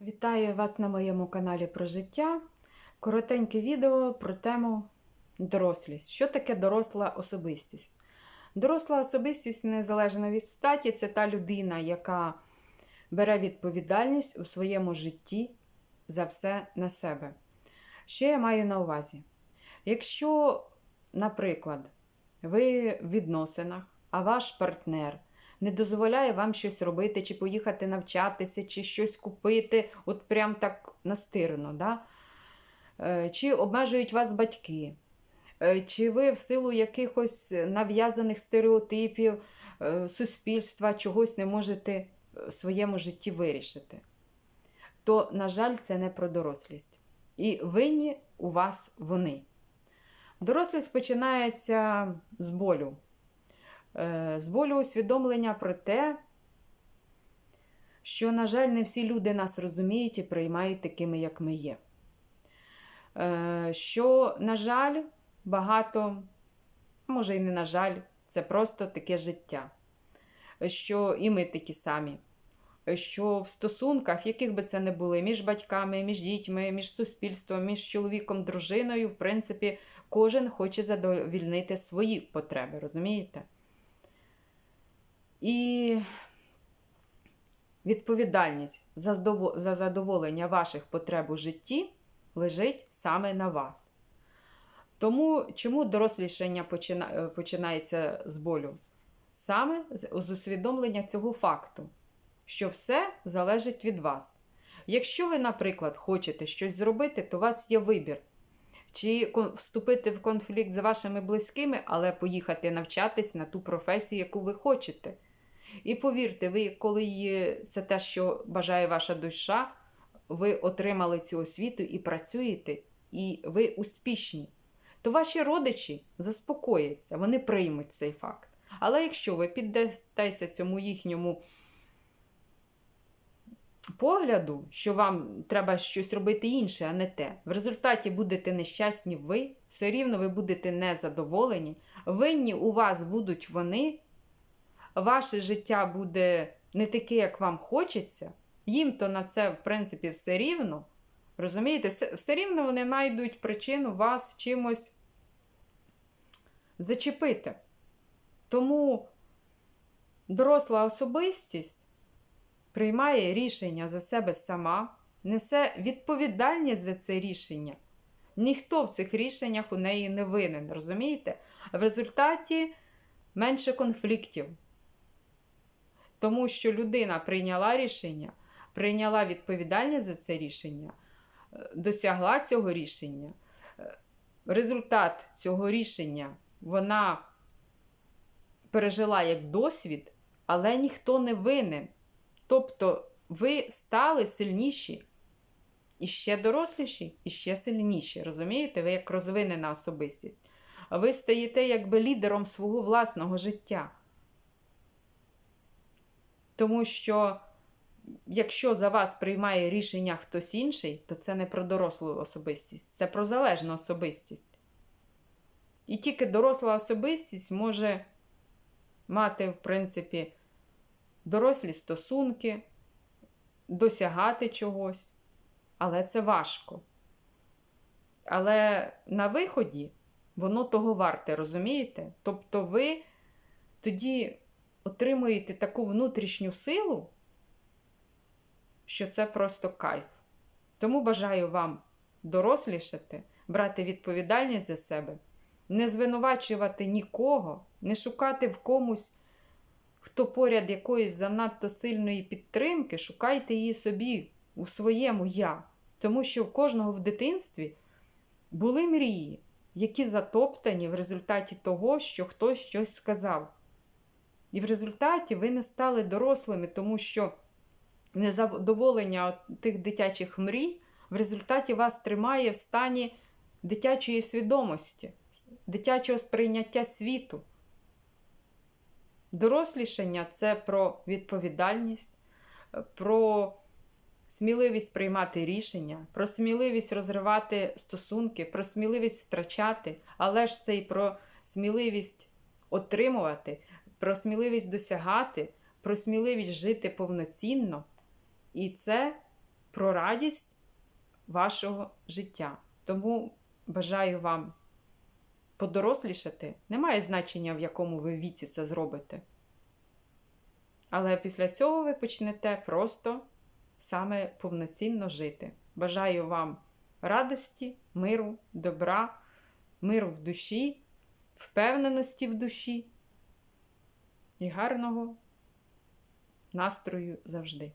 Вітаю вас на моєму каналі про життя. Коротеньке відео про тему дорослість. Що таке доросла особистість? Доросла особистість, незалежно від статі, це та людина, яка бере відповідальність у своєму житті за все на себе. Що я маю на увазі? Якщо, наприклад, ви в відносинах, а ваш партнер не дозволяє вам щось робити, чи поїхати навчатися, чи щось купити, от прям так настирно, да? Е, чи обмежують вас батьки, Е, чи ви в силу якихось нав'язаних стереотипів е, суспільства чогось не можете в своєму житті вирішити, то, на жаль, це не про дорослість. І винні у вас вони. Дорослість починається з болю. Е, З болю усвідомлення про те, що, на жаль, не всі люди нас розуміють і приймають такими, як ми є. Е, Що, на жаль, багато, може і не на жаль, це просто таке життя. Що і ми такі самі. Що в стосунках, яких би це не були, між батьками, між дітьми, між суспільством, між чоловіком, дружиною, в принципі, кожен хоче задовільнити свої потреби, розумієте? І відповідальність за задоволення ваших потреб у житті лежить саме на вас. Тому чому дорослішання е, починається з болю? Саме з усвідомлення цього факту, що все залежить від вас. Якщо ви, наприклад, хочете щось зробити, то у вас є вибір. Чи вступити в конфлікт з вашими близькими, але поїхати навчатись на ту професію, яку ви хочете. І повірте, ви, коли є- це те, що бажає ваша душа, ви отримали цю освіту і працюєте, і ви успішні, то ваші родичі заспокояться, вони приймуть цей факт. Але якщо ви піддастеся цьому їхньому погляду, що вам треба щось робити інше, а не те, в результаті будете нещасні ви, все рівно ви будете незадоволені, винні у вас будуть вони, ваше життя буде не таке, як вам хочеться, їм то на це, в принципі, все рівно. Розумієте, все, все рівно вони знайдуть причину вас чимось зачепити. Тому доросла особистість приймає рішення за себе сама, несе відповідальність за це рішення. Ніхто в цих рішеннях у неї не винен, розумієте? В результаті менше конфліктів. Тому що людина прийняла рішення, прийняла відповідальність за це рішення, е, досягла цього рішення. Е, Результат цього рішення вона пережила як досвід, але ніхто не винен. Тобто ви стали сильніші, і ще доросліші, і ще сильніші. Розумієте? Ви як розвинена особистість. Ви стаєте якби лідером свого власного життя. Тому що, якщо за вас приймає рішення хтось інший, то це не про дорослу особистість, це про залежну особистість. І тільки доросла особистість може мати, в принципі, дорослі стосунки, досягати чогось, але це важко. Але на виході воно того варте, розумієте? Тобто ви тоді отримуєте таку внутрішню силу, що це просто кайф. Тому бажаю вам дорослішати, брати відповідальність за себе, не звинувачувати нікого, не шукати в комусь, хто поряд якоїсь занадто сильної підтримки, шукайте її собі у своєму я. Тому що у кожного в дитинстві були мрії, які затоптані в результаті того, що хтось щось сказав. І в результаті ви не стали дорослими, тому що незадоволення тих дитячих мрій в результаті вас тримає в стані дитячої свідомості, дитячого сприйняття світу. Дорослішання це про відповідальність, про сміливість приймати рішення, про сміливість розривати стосунки, про сміливість втрачати, але ж це і про сміливість отримувати, про сміливість досягати, про сміливість жити повноцінно. І це про радість вашого життя. Тому бажаю вам подорослішати. Немає значення, в якому ви віці це зробите. Але після цього ви почнете просто саме повноцінно жити. Бажаю вам радості, миру, добра, миру в душі, впевненості в душі і гарного настрою завжди.